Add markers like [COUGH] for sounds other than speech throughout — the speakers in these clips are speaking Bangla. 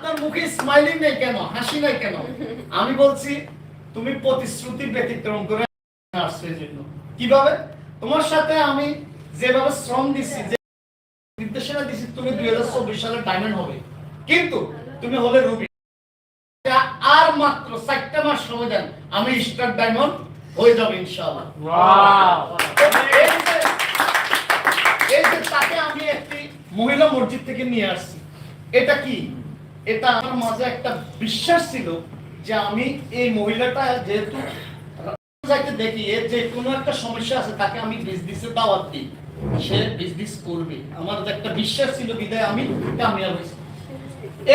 আপনার মুখে স্মাইলিং নেই কেন? হাসি নাই কেন? আমি বলছি তুমি প্রতিশ্রুতি ব্যতিক্রম করে আসছে জন্য। কীভাবে? তোমার সাথে আমি যেভাবে শ্রম দিচ্ছি যে নির্দেশনা দিচ্ছি তুমি দুই হাজার চব্বিশ সালে ডায়মন্ড হবে। কিন্তু তুমি হলে রুবি। আর মাত্র চারটা মাস সময় দেন আমি স্টার ডায়মন্ড হয়ে যাবে ইনশাআল্লাহ। এই যে- এই যে তাকে আমি একটি মহিলা মসজিদ থেকে নিয়ে আসছি এটা কি? এটা আমার মাঝে একটা বিশ্বাস ছিল যে আমি এই মহিলাটা যেহেতু যাকে দেখি এর যে কোনো একটা সমস্যা আছে তাকে আমি বিজনেসে দাওয়াত দিই। সে বিজনেস করবে। আমার একটা বিশ্বাস ছিল বিদায় আমি কামিয়াব হয়েছি।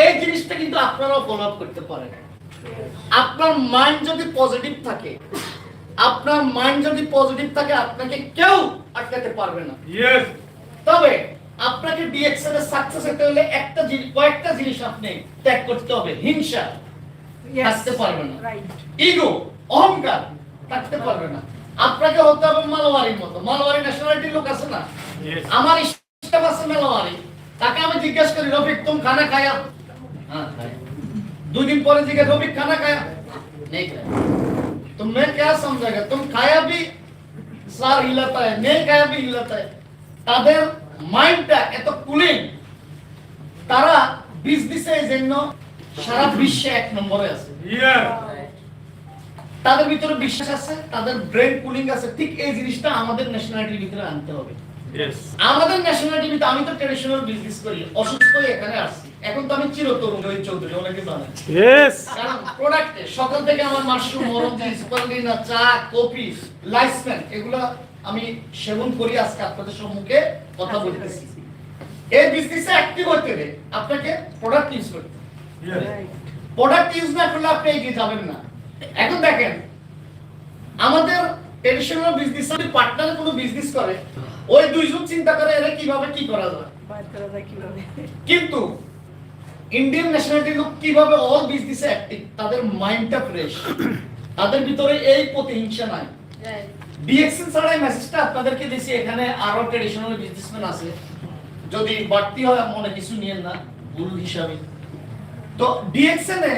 এই জিনিসটা কিন্তু আপনারাও ফলো করতে পারেন। আপনার মাইন্ড যদি পজিটিভ থাকে আপনার মাইন্ড যদি পজিটিভ থাকে আপনাকে কেউ আটকাতে পারবে না। তবে আপনাকে ডিএক্সএল এর সাকসেস হতে হলে একটা জিনিস কয়েকটা জিনিস আপনি ত্যাগ করতে হবে হিংসা থাকতে পারবে না ইগো অহংকার থাকতে পারবে না আপনাকে হতে হবে মালওয়ারির মতো মালওয়ারি ন্যাশনালিটির লোক আছে না আমার স্টাফ আছে মালওয়ারি তাকে আমি জিজ্ঞেস করি রফিক তুম খানা খায়া হ্যাঁ খাই दो दिन पहले जिज्ञासा रफिक खाना खाया नहीं खाया तो मैं क्या समझाएगा तुम खाया भी सार हिलाता है नहीं खाया भी हिलाता है তাদের মাইন্ডটা এত কুলিং তারা বিজনেসে এই জন্য সারা বিশ্বে এক নম্বরে আছে। তাদের ভিতরে বিশ্বাস আছে তাদের ব্রেন কুলিং আছে ঠিক এই জিনিসটা আমাদের ন্যাশনালিটির ভিতরে আনতে হবে। আমাদের ন্যাশনালিটির ভিতরে আমি তো ট্রেডিশনাল বিজনেস করি অসুস্থ হয়ে এখানে আসছি। এখন তো আমি চিরতরুণ রোহিত চৌধুরী অনেকে জানেন কারণ প্রোডাক্টে সকাল থেকে আমার মাশরুম মরমজি স্পারলিনা চা কফি লাইসম্যান এগুলো আমি সেবন করি আজকে আপনাদের সম্মুখে। কথা বলতেছি। এই বিজনেসে অ্যাক্টিভ হতে গেলে আপনাকে প্রোডাক্ট ইউজ করতে প্রোডাক্ট ইউজ না করলে আপনি এগিয়ে যাবেন না। এখন দেখেন আমাদের ট্রেডিশনাল বিজনেস যদি পার্টনারে কোনো বিজনেস করে ওই দুইজন চিন্তা করে এরা কীভাবে কি করা যায়। কিন্তু ইন্ডিয়ান ন্যাশনালিটি লোক কীভাবে অল বিজনেসে অ্যাক্টিভ তাদের মাইন্ডটা ফ্রেশ তাদের ভিতরে এই প্রতিহিংসা নাই। ডিএক্সএন ছাড়াই মেসেজটা আপনাদেরকে দিছি এখানে আরও ট্রেডিশনাল বিজনেসম্যান আছে। যদি বাড়তি হয় মনে কিছু নিয়েন না ভুল হিসাবে। তো ডিএক্সএন এ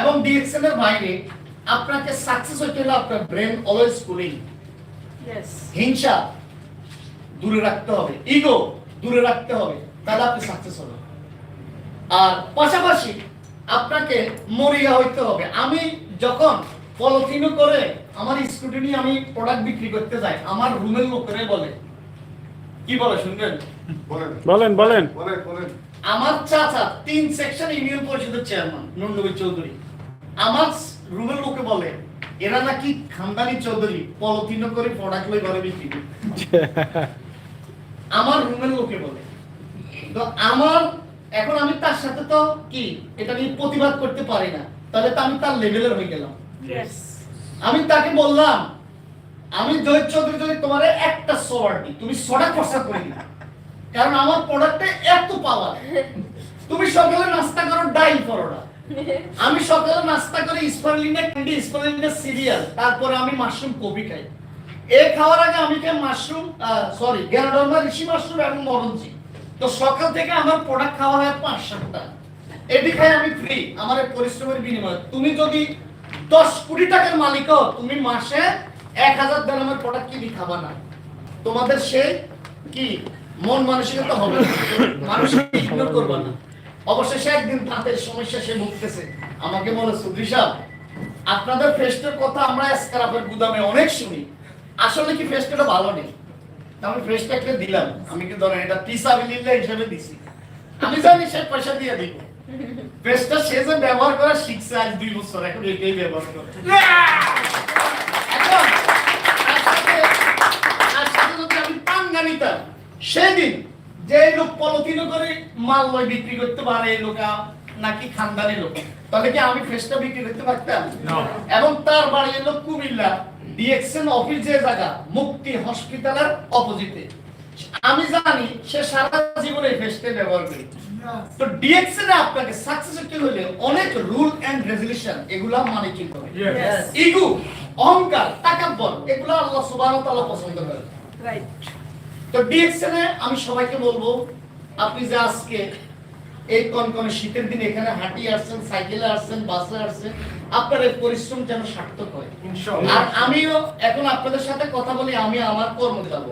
এবং এর বাইরে আপনাকে সাকসেস হতে হলে আপনার ব্রেন অলওয়েজ কুলিং হিংসা দূরে রাখতে হবে। ইগো দূরে রাখতে হবে তাহলে আপনি সাকসেস হবেন। আর পাশাপাশি আপনাকে মরিয়া হইতে হবে। আমি যখন পলিথিনও করে আমার স্কুটি নিয়ে আমি প্রোডাক্ট বিক্রি করতে যাই আমার রুমের লোকেরা বলে। কি বলে শুনবেন? বলেন। বলেন বলেন। বলেন আমার চাচা তিন সেকশন ইউনিয়ন পরিষদের চেয়ারম্যান নন্দবী চৌধুরী। আমার রুমের লোকে বলে এরা নাকি খানদানি চৌধুরী পলিথিনও করে প্রোডাক্ট লই ঘরে বিক্রি করে [LAUGHS] আমার রুমের লোকে বলে। তো আমার এখন আমি তার সাথে তো কি এটা নিয়ে প্রতিবাদ করতে পারি না। তাহলে তো আমি তার লেভেলের হয়ে গেলাম। আমি তাকে বললাম, আমি জয় চৌধুরী যদি তোমার একটা সোয়ার দিই, তুমি সোডা খরচা করে দিবে। কারণ আমার প্রোডাক্টে এত পাওয়ার তুমি সকালে নাস্তা করো, ডাইল পরোটা। আমি সকালে নাস্তা করে স্পারলিনা ক্যান্ডি স্পারলিনা সিরিয়াল। তারপরে আমি মাশরুম কপি খাই। এ খাওয়ার আগে আমি খাই mushroom sorry ganoderma reishi mushroom এবং মরঞ্জি তো সকাল থেকে আমার প্রোডাক্ট খাওয়া হয় পাঁচ সাতটা। এটি খাই আমি ফ্রি আমার পরিশ্রমের বিনিময়ে। তুমি যদি দশ কোটি টাকার মালিক তুমি মাসে এক হাজার গ্রামের প্রোডাক্ট কিনে খাবা না। তোমাদের সেই কি? মন মানসিকতা হবে করবে না। অবশেষে একদিন তাদের সমস্যা সে আমাকে আপনাদের ফেস্টের কথা আমরা গুদামে অনেক শুনি। আসলে কি ফেস্টটা ভালো নেই? আমি ফ্রেশটা একটা দিলাম। আমি কি ধরেন এটা পিসাবিলিল্লা হিসেবে দিছি। আমি জানি সে পয়সা দিয়ে দিব। সে যে ব্যবহার করা শিখছে আজ দুই বছর এখন এটাই ব্যবহার করে। সেদিন যে লোক পলিথিন করে মাল লয় বিক্রি করতে পারে লোকা নাকি খানদানি লোক। তাহলে কি আমি ফ্রেশটা বিক্রি করতে পারতাম? এবং তার বাড়ি হলো কুমিল্লা ডিএক্সএন অফিস যে জায়গা মুক্তি হসপিটালের অপোজিটে আমি জানি সে সারা জীবনে ফেস্টে ব্যবহার করে তো ডিএক্সএন আপনাকে সাকসেসফুল হলে অনেক রুল এন্ড রেজুলেশন এগুলা মানে কি করে? ইগো অহংকার তাকাব্বর এগুলা আল্লাহ সুবহান ওয়া তাআলা পছন্দ করেন রাইট তো ডিএক্সএন আমি সবাইকে বলব আপনি যে আজকে এই কোন কোন শীতের দিন এখানে হাঁটি আসছেন সাইকেলে আসছেন বাসে আসছেন আপনার এই পরিশ্রম যেন সার্থক হয়। আর আমিও এখন আপনাদের সাথে কথা বলি আমি আমার কর্ম যাব।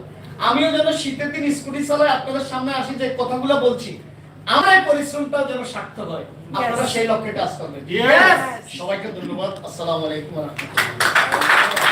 আমিও যেন শীতের দিন স্কুটি চালাই আপনাদের সামনে আসি যে কথাগুলো বলছি আমার পরিশ্রমটা যেন সার্থক হয়। আপনারা সেই লক্ষ্যে কাজ করবেন। সবাইকে ধন্যবাদ। আসসালাম আলাইকুম রহমতুল্লাহ।